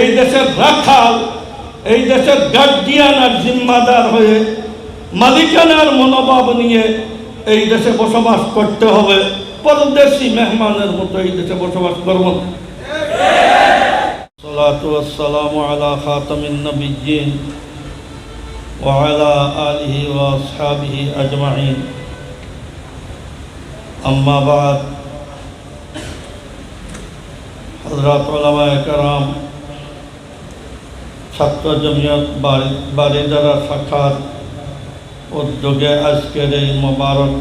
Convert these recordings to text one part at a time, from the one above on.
এই দেশের রাখাল এই দেশের গার্ডিয়ান আর জিম্মাদার হয়ে মালিকানার মনোভাব নিয়ে এই দেশে বসবাস করতে হবে পরদেশি মেহমানের মতো এই দেশে বসবাস করব না। الصلاة والسلام على خاتم النبيين وعلى آله وأصحابه أجمعين أما بعد حضرات علماء کرام ছাত্র জমিয়ত বাড়ি বাড়িদারা শাখার উদ্যোগে আজকের এই মোবারক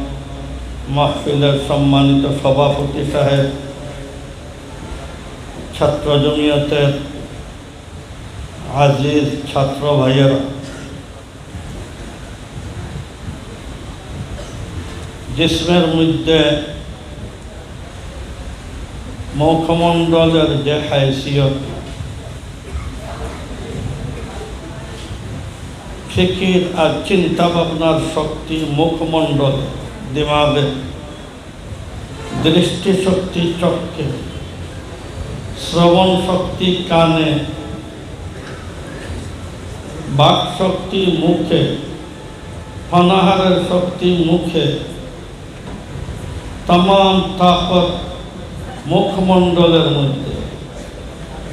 মাহফিলের সম্মানিত সভাপতি সাহেব ছাত্র জমিয়তের আজিজ ছাত্র ভাইয়েরা জিসমের মধ্যে মুখমণ্ডলের যে হাইসিয়ত ফিকির আর চিন্তা ভাবনার শক্তি মুখমণ্ডল দিমাগে। দৃষ্টিশক্তি চক্ষে। শ্রবণ শক্তি কানে। বাক শক্তি মুখে। ফনাহারের শক্তি মুখে। তাম তাকত মুখমণ্ডলের মধ্যে।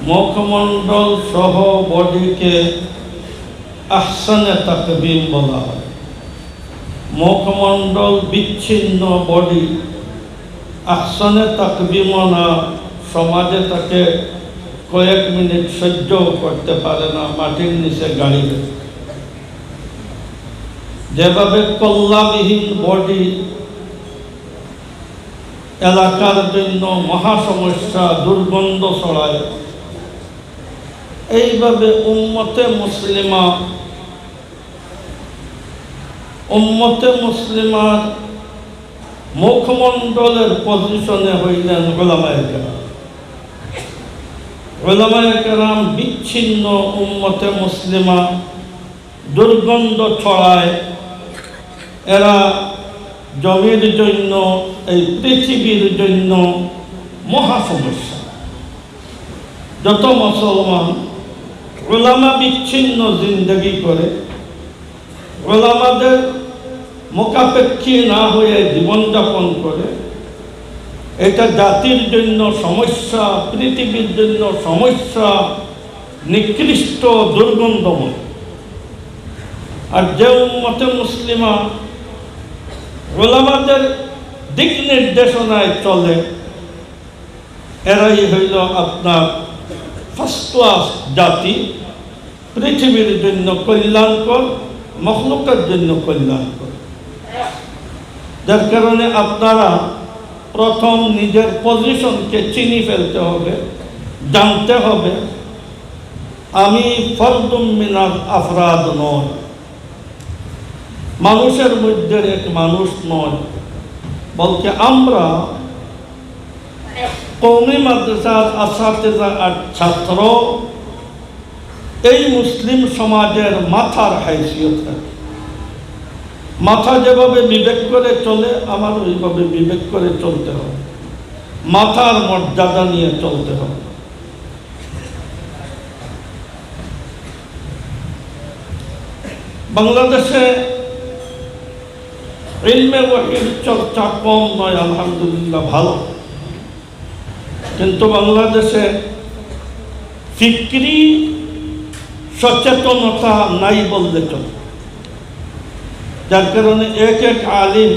মুখমণ্ডল সহ বডিকে আহসানে তাকবিম বলা হয়। মুখমণ্ডল বিচ্ছিন্ন বডি আহসানে তাকবিমনা সমাজে তাকে কয়েক মিনিট সহ্য করতে পারে না, মাটির নিচে গাড়িতে যেভাবে কল্যাবিহীন বডি এলাকার জন্য মহা সমস্যা দুর্গন্ধ ছড়ায় এইভাবে উম্মতে মুসলিমা, উম্মতে মুসলিমার মুখমণ্ডলের পজিশনে হইলেন গোলামায় কেরাম বিচ্ছিন্ন উম্মতে মুসলিমা দুর্গন্ধ ছড়ায়। এরা জমির জন্য, এই পৃথিবীর জন্য মহা সমস্যা। যত মুসলমান গোলামা বিচ্ছিন্ন জিন্দগি করে গোলামাদের মোকাপেক্ষী না হয়ে জীবনযাপন করে, এটা জাতির জন্য সমস্যা, পৃথিবীর জন্য সমস্যা, নিকৃষ্ট দুর্গন্ধময়। আর যে উম্মতে মুসলিমা গোলামাদের দিক নির্দেশনায় চলে, এরাই হইল আপনার ফার্স্ট ক্লাস জাতি, পৃথিবীর জন্য কল্যাণকর, মখলুকের জন্য কল্যাণকর। যার কারণে আপনারা প্রথম নিজের পজিশনকে চিনি ফেলতে হবে, জানতে হবে, আমি ফরদুম মিনার আফরাদ নয়। মানুষের মধ্যে এক মানুষ নয়, বলতে আমরা কৌমি মাদ্রাসার আসাতেজা আর ছাত্র এই মুসলিম সমাজের মাথার হাইসিয়ত রাখে মাথা যেভাবে বিবেক করে চলে, আমার ওইভাবে বিবেক করে চলতে হবে। মাথার মর্যাদা নিয়ে চলতে হবে। বাংলাদেশে ইলমে চর্চা কম নয়, আলহামদুলিল্লাহ ভালো। কিন্তু বাংলাদেশে ফিক্রি সচেতনতা নাই বললে চলে। যার কারণে এক এক আলিম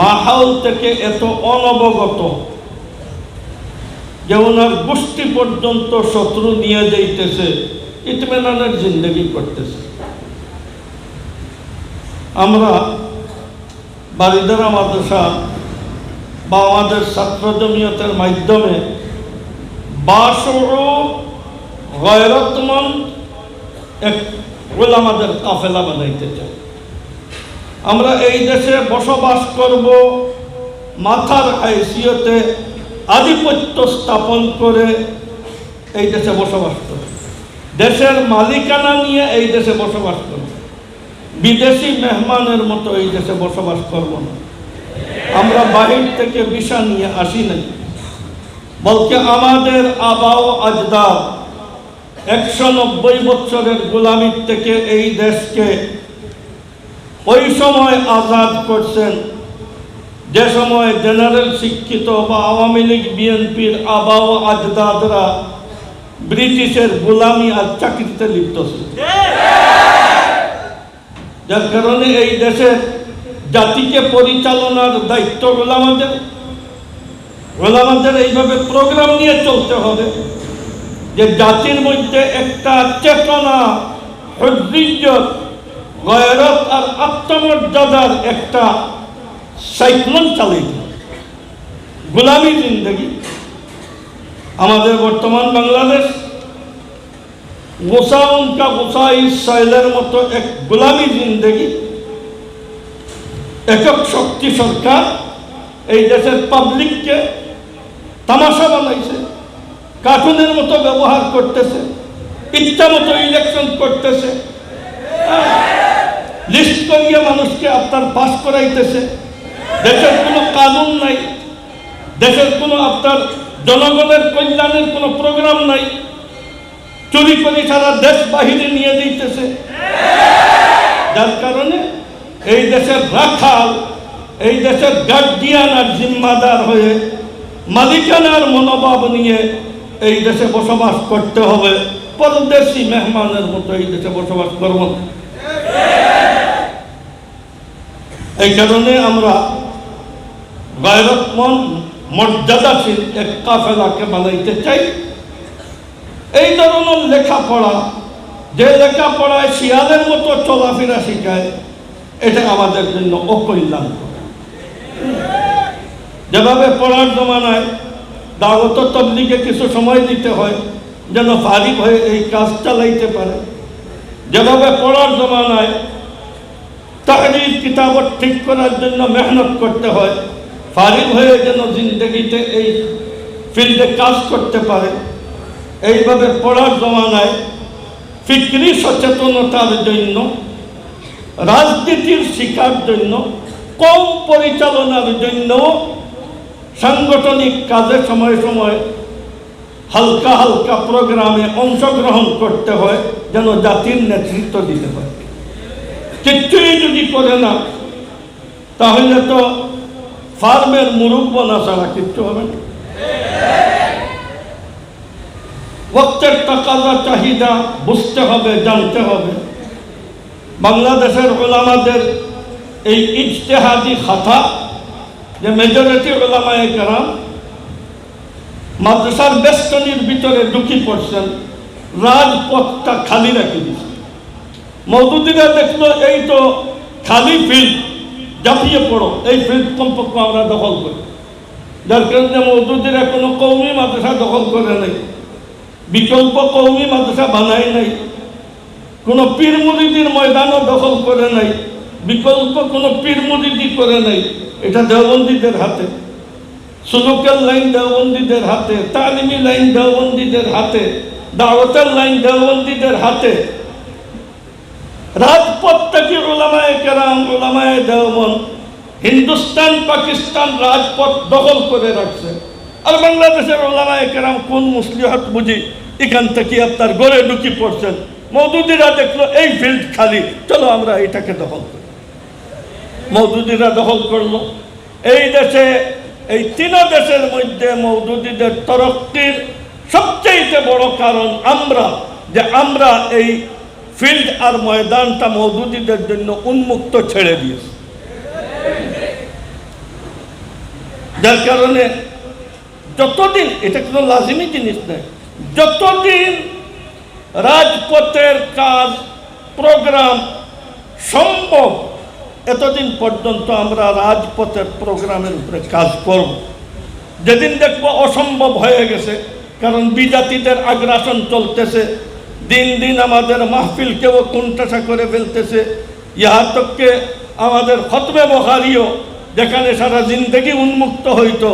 মাহাউল থেকে এত অনবগত যে ওনার গোষ্ঠী পর্যন্ত শত্রু নিয়ে যাইতেছে ইতমেনানের জিন্দগি করতেছে। আমরা বারিদারা মাদ্রাসা বা আমাদের ছাত্র জমিয়তের মাধ্যমে বাসরো এক কাফেলা বানাইতে চাই আমরা এই দেশে বসবাস করব, মাথার হাইসিয়তে আধিপত্য স্থাপন করে এই দেশে বসবাস করব। দেশের মালিকানা নিয়ে এই দেশে বসবাস করব। বিদেশি মেহমানের মতো এই দেশে বসবাস করব না। আমরা বাহির থেকে বিষা নিয়ে আসি নাই। বলকে আমাদের আবাও আজদার একশো নব্বই বছরের গোলামির থেকে এই দেশকে ওই সময় আজাদ করছেন যে সময় জেনারেল শিক্ষিত বা আওয়ামী লীগ, বিএনপির আবাও আজদাদরা ব্রিটিশের গোলামি আর চাকরিতে লিপ্ত ছিল। যার কারণে এই দেশের জাতিকে পরিচালনার দায়িত্ব গোলামাদের গোলামাদের এইভাবে প্রোগ্রাম নিয়ে চলতে হবে যে জাতির মধ্যে একটা চেতনা হৃদয় গয়রত আর আত্মমর্যাদার একটা সাইক্লোন চালিত গোলামী জিন্দগি। আমাদের বর্তমান বাংলাদেশ গোসা উনকা গোসা ইসরায়েলের মতো এক গোলামী জিন্দগি একক শক্তি সরকার এই দেশের পাবলিককে তামাশা বানাইছে কার্টুনের মতো ব্যবহার করতেছে, ইচ্ছা মতো ইলেকশন করতেছে লিস্ট করিয়ে মানুষকে আপনার পাস করাইতেছে। দেশের কোনো কানুন নাই, দেশের কোনো আপনার জনগণের কল্যাণের কোনো প্রোগ্রাম নাই, চুরি করে সারা দেশ বাহিরে নিয়ে দিতেছে যার কারণে এই দেশের রাখাল, এই দেশের গার্ডিয়ান আর জিম্মাদার হয়ে মালিকানার মনোভাব নিয়ে এই দেশে বসবাস করতে হবে। পরদেশি মেহমানের মতো এই দেশে বসবাস করব এই কারণে আমরা গায়রতমন মর্যাদাশীল এক কাফেলাকে বানাইতে চাই। এই ধরনের লেখাপড়া, যে লেখাপড়ায় শিয়ালের মতো চলাফেরা শিখায় এটা আমাদের জন্য অকল্যাণ। যেভাবে পড়ার জমানায় দাওয়াত তবলিকে কিছু সময় দিতে হয়, যেন ফারিক হয়ে এই কাজ চালাইতে পারে। যেভাবে পড়ার জমানায় তাহরির কিতাবত ঠিক করার জন্য মেহনত করতে হয়, ফারিক হয়ে যেন জিন্দগিতে এই ফিল্ডে কাজ করতে পারে, এইভাবে পড়ার জমানায় ফিক্রি সচেতনতার জন্য রাজনীতির শিকার জন্য, কম পরিচালনার জন্য সাংগঠনিক কাজে সময় সময় হালকা হালকা প্রোগ্রামে অংশগ্রহণ করতে হয়, যেন জাতির নেতৃত্ব দিতে হয়। কিচ্ছুই যদি করে না, তাহলে তো ফার্মের মুরুব্ব না ছাড়া কিচ্ছু হবে না। বক্তের টাকাটা চাহিদা বুঝতে হবে, জানতে হবে। বাংলাদেশের ওলামাদের এই ইজতেহাদি খাতা যে মেজরিটি ওলামায় কারাম মাদ্রাসার বেষ্টনীর ভিতরে ঢুকি পড়ছেন, রাজপথটা খালি রেখে দিচ্ছে মৌদুদিরা দেখল, এই তো খালি ফিল্ড, জাপিয়ে পড়ো, এই ফিল্ড কমপক্ষে আমরা দখল করি। যার কারণে মৌদুদিরা কোনো কৌমি মাদ্রাসা দখল করে নাই, বিকল্প কৌমি মাদ্রাসা বানায় নাই। কোনো পীর মুরিদির ময়দানও দখল করে নাই। বিকল্প কোনো পীর মুরিদি করে নাই, এটা দেওবন্দীদের হাতে। সুলুকের লাইন দেওবন্দীদের হাতে, তালিমি লাইন দেওবন্দীদের হাতে, দাওয়াতের লাইন দেওবন্দীদের হাতে। রাজপথ থেকে ওলামায় কেরাম ওলামায় দেওবন হিন্দুস্তান, পাকিস্তান রাজপথ দখল করে রাখছে। আর বাংলাদেশের ওলামায় কেরাম কোন মুসলিহাত বুঝি, এখান থেকে আপনার গড়ে ঢুকি পড়ছেন। মৌদুদিরা দেখল, এই ফিল্ড খালি, চলো আমরা এটাকে দখল করি। মৌদুদিরা দখল করল। এই দেশে, এই তিন দেশের মধ্যে মৌদুদিদের তরক্কির সবচেয়ে বড় কারণ আমরা, যে আমরা এই ফিল্ড আর ময়দানটা মৌদুদিদের জন্য উন্মুক্ত ছেড়ে দিয়েছি। যার কারণে যতদিন, এটা কোনো লাজিমি জিনিস নয়, যতদিন রাজপথের কাজ প্রোগ্রাম সম্ভব। এতদিন পর্যন্ত আমরা রাজপথের প্রোগ্রামের উপরে কাজ করব। যেদিন দেখব অসম্ভব হয়ে গেছে, কারণ বিজাতিদের আগ্রাসন চলতেছে। দিন দিন আমাদের মাহফিলকেও কোনটাসা করে ফেলতেছে। ইহা তককে আমাদের খতমে বহারিও যেখানে সারা জিন্দগি উন্মুক্ত হইত,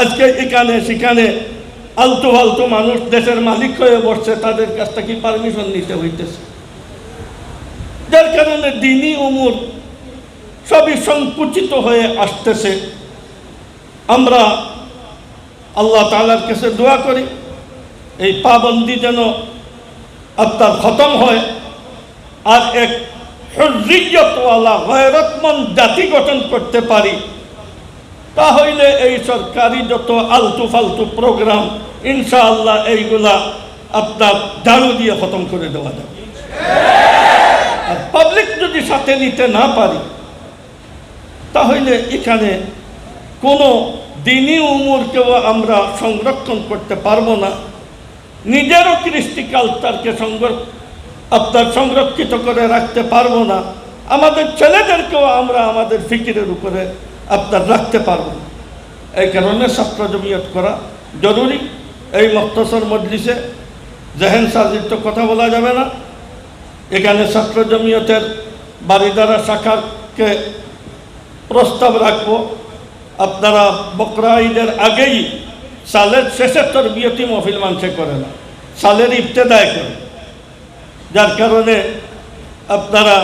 আজকে এখানে, সেখানে আলতু ফালতু মানুষ দেশের মালিক হয়ে বসছে, তাদের কাছ থেকে পারমিশন নিতে হইতেছে। যার কারণে দিনই উমুর সবই সংকুচিত হয়ে আসতেছে। আমরা আল্লাহ তালার কাছে দোয়া করি, এই পাবন্দি যেন আপনার খতম হয় আর এক হরিয়তওয়ালা গয়রতমন জাতি গঠন করতে পারি। তাহলে এই সরকারি যত আলতু ফালতু প্রোগ্রাম ইনশাআল্লাহ এইগুলা আপনার ঝাড়ু দিয়ে খতম করে দেওয়া যাবে। আর পাবলিক যদি সাথে নিতে না পারি, তাহলে এখানে কোনো দিনই উমরকেও আমরা সংরক্ষণ করতে পারব না। নিজেরও কৃষ্টি কালচারকে আপনার সংরক্ষিত করে রাখতে পারব না। আমাদের ছেলেদেরকেও আমরা আমাদের ফিকিরের উপরে আপনার রাখতে পারব। এই কারণে ছাত্র জমিয়ত করা জরুরি। এই মক্তসর মজলিসে জেহেন সাজির তো কথা বলা যাবে না। এখানে ছাত্র জমিয়তের বারিদারা শাখাকে প্রস্তাব রাখব। আপনারা বকরা ঈদের আগেই সালের শেষের তোর বিয়তি মহফিল মানছে করে না। সালের ইবতেদায় করে। যার কারণে আপনারা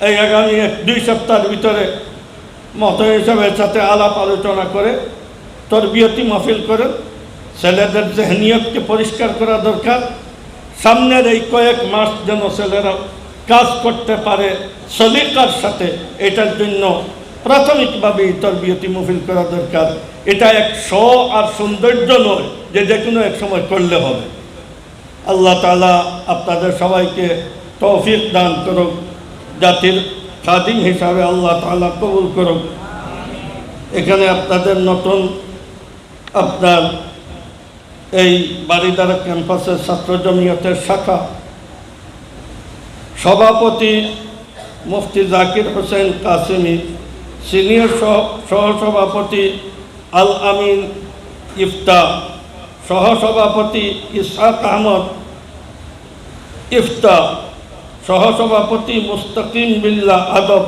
এই আগামী এক দুই সপ্তাহের ভিতরে মত হিসাবের সাথে আলাপ আলোচনা করে তোর বিয়তি মহফিল করে, ছেলেদের জেহনিয়তকে পরিষ্কার করা দরকার। সামনের এই কয়েক মাস যেন ছেলেরা কাজ করতে পারে সলিকার সাথে, এটার জন্য প্রাথমিকভাবেই তরবিয়তি মহফিল করা দরকার। এটা এক শ আর সৌন্দর্য নয় যে যে কোনো এক সময় করলে হবে। আল্লাহ তালা আপনাদের সবাইকে তৌফিক দান করুক। জাতির খাদিম হিসাবে আল্লাহ তালা কবুল করুক। এখানে আপনাদের নতুন আপনার এই বাড়িদারা ক্যাম্পাসের ছাত্র জমিয়তের শাখা। সভাপতি মুফতি জাকির হোসেন কাসিমি, সিনিয়র সহ, সহসভাপতি আল আমিন ইফতা, সহসভাপতি ইসহাক আহমদ ইফতা সহসভাপতি মুস্তাকিম বিল্লা আদব,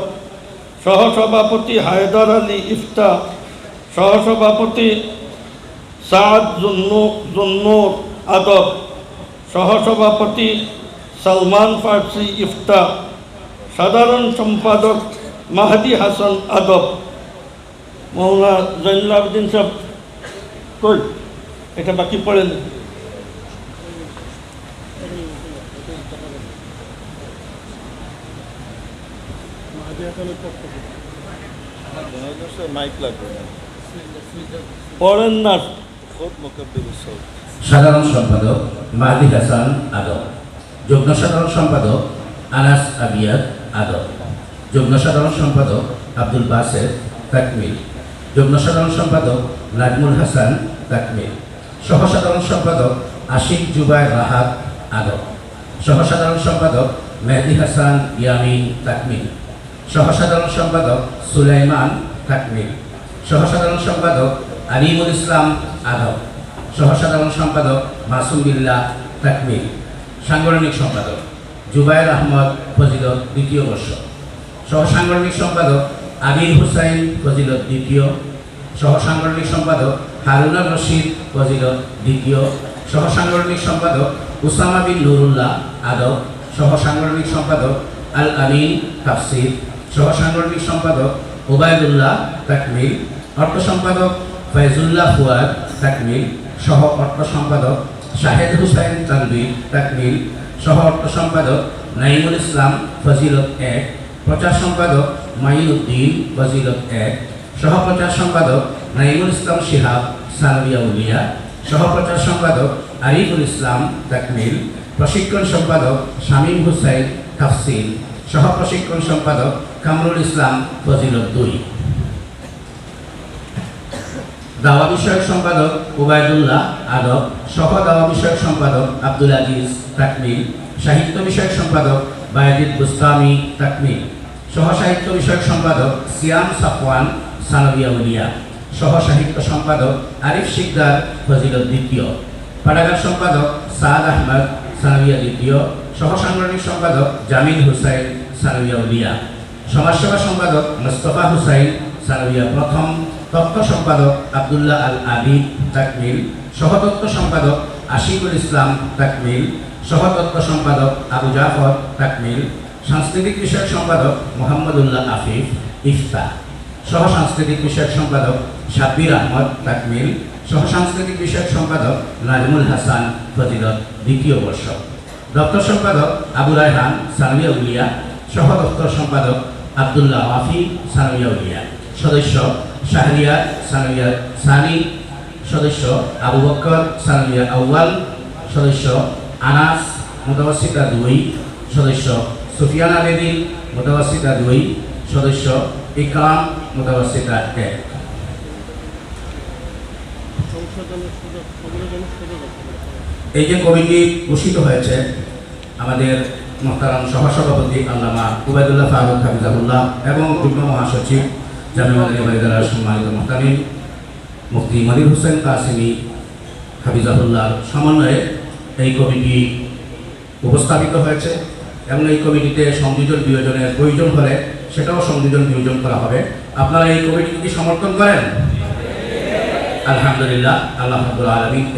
সহসভাপতি হায়দার আলী ইফতা, সহসভাপতি সাদ জুন্নুর আদব, সহসভাপতি সালমান ফার্সি ইফতা, সাধারণ সম্পাদক মাহাদি হাসান আদব মৌলা জৈনুলাবদিন সাহেব। কই? এটা বাকি পড়েন। সাধারণ সম্পাদক মাহাদি হাসান আদম। যুগ্ম সাধারণ সম্পাদক আনাস আবিয়াদ আদম। যুগ্ম সাধারণ সম্পাদক আব্দুল বাসের তাকমিল। যুগ্ম সাধারণ সম্পাদক নাজমুল হাসান তাকমিল। সহ সাধারণ সম্পাদক আশিক জুবাই রাহাত আদম। সহ সাধারণ সম্পাদক মেহদি হাসান ইয়ামিন তাকমিল। সহ সাধারণ সম্পাদক সুলাইমান তাকমিল সহ সাধারণ সম্পাদক আলিমুল ইসলাম আদম সহ সাধারণ সম্পাদক মাসুম বিল্লাহ তাকমিল সাংগঠনিক সম্পাদক জুবায়ের আহমদ ফজিলত দ্বিতীয় বর্ষ, সহসাংগঠনিক সম্পাদক আবির হুসাইন ফজিলত দ্বিতীয়, সহসাংগঠনিক সম্পাদক হারুনা রশিদ ফজিলত দ্বিতীয়, সহসাংগঠনিক সম্পাদক উসামা বিন নুরুল্লাহ আদব, সহসাংগঠনিক সম্পাদক আল আমিন তাফসির। সহ সাংগঠনিক সম্পাদক ওবায়দুল্লাহ তাকমিল, অর্থ সম্পাদক ফয়জুল্লাহ ফুয়াদ তাকমিল, সহ অর্থ সম্পাদক শাহেদ হুসাইন তানবির তাকমিল, সহ অর্থ সম্পাদক নাইমুল ইসলাম ফজিলত এক, প্রচার সম্পাদক মাইনুদ্দিন ফজিলত এক, সহ প্রচার সম্পাদক নাইমুল ইসলাম শিহাব সানবিয়া উলিয়া, সহ প্রচার সম্পাদক আরিফুল ইসলাম তাকমিল, প্রশিক্ষণ সম্পাদক শামীম হুসাইন তাফসিল, সহ প্রশিক্ষণ সম্পাদক কামরুল ইসলাম, ফজিলত দুই। দাওয়া বিষয়ক সম্পাদক ওবায়দুল্লাহ আদব সহ দাওয়া বিষয়ক সম্পাদক আব্দুল আজিজ তাকমিল সাহিত্য বিষয়ক সম্পাদক বায়াজিদ বুস্তামি তাকমিল সহ সাহিত্য বিষয়ক সম্পাদক সিয়াম সাফওয়ান সানবিয়া উলিয়া, সহ সাহিত্য সম্পাদক আরিফ শিকদার ফজিলত দ্বিতীয়, পাঠাগার সম্পাদক সাদ আহমদ সানবিয়া দ্বিতীয়, সহ সাংগঠনিক সম্পাদক জামিল হুসাইন সানবিয়া উলিয়া। সমাজসেবা সম্পাদক মোস্তফা হুসাইন সানবিয়া, প্রথম তথ্য সম্পাদক আবদুল্লাহ আল আবিদ তাকমিল সহতত্ত্ব সম্পাদক আশিকুল ইসলাম তাকমিল সহতত্ত্ব সম্পাদক আবু জাফর তাকমিল, সাংস্কৃতিক বিষয়ক সম্পাদক মোহাম্মদুল্লাহ আফিফ ইফতা, সহ সাংস্কৃতিক বিষয়ক সম্পাদক সাব্বির আহমদ তাকমিল সহসাংস্কৃতিক বিষয়ক সম্পাদক নাজমুল হাসান ফজিলত দ্বিতীয় বর্ষ। দপ্তর সম্পাদক আবু রায়হান সানমিয়া উলিয়া, সহ দপ্তর সম্পাদক আবদুল্লাহ ওয়াফি সানমিয়া উলিয়া। সদস্য শাহরিয়া সানমিয়া সানি। সদস্য আবু বক্কর সানমিয়া আউয়াল। সদস্য আনাস মোতাবাসিতা দুই। সদস্য সুফিয়ান আবেদিন মোতাবাসিতা দুই। সদস্য ইকরাম মোতাবাসিতা এক। এই যে কমিটি ঘোষিত হয়েছে, আমাদের মহতারাম সভাসভাপতি আল্লামা উবায়দুল্লাহ ফারুক হাফিজাহুল্লাহ এবং যুগ্ম মহাসচিব জামিয়া বাড়িদার সম্মানিত মহতামিম মুফতি মনির হোসেন কাসিমি হাফিজাহুল্লাহর সমন্বয়ে এই কমিটি উপস্থাপিত হয়েছে এবং এই কমিটিতে সংযোজন বিয়োজনের প্রয়োজন হলে সেটাও সংযোজন বিয়োজন করা হবে। আপনারা এই কমিটিকে কি সমর্থন করেন আলহামদুলিল্লাহ, আল্লাহ আব্দুল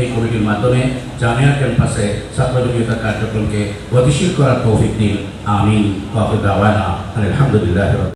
এই কমিটির মাধ্যমে জামিয়া ক্যাম্পাসে ছাত্র কার্যক্রমকে গতিশীল করার তৌফিক দিন। আমিন। আলহামদুলিল্লাহ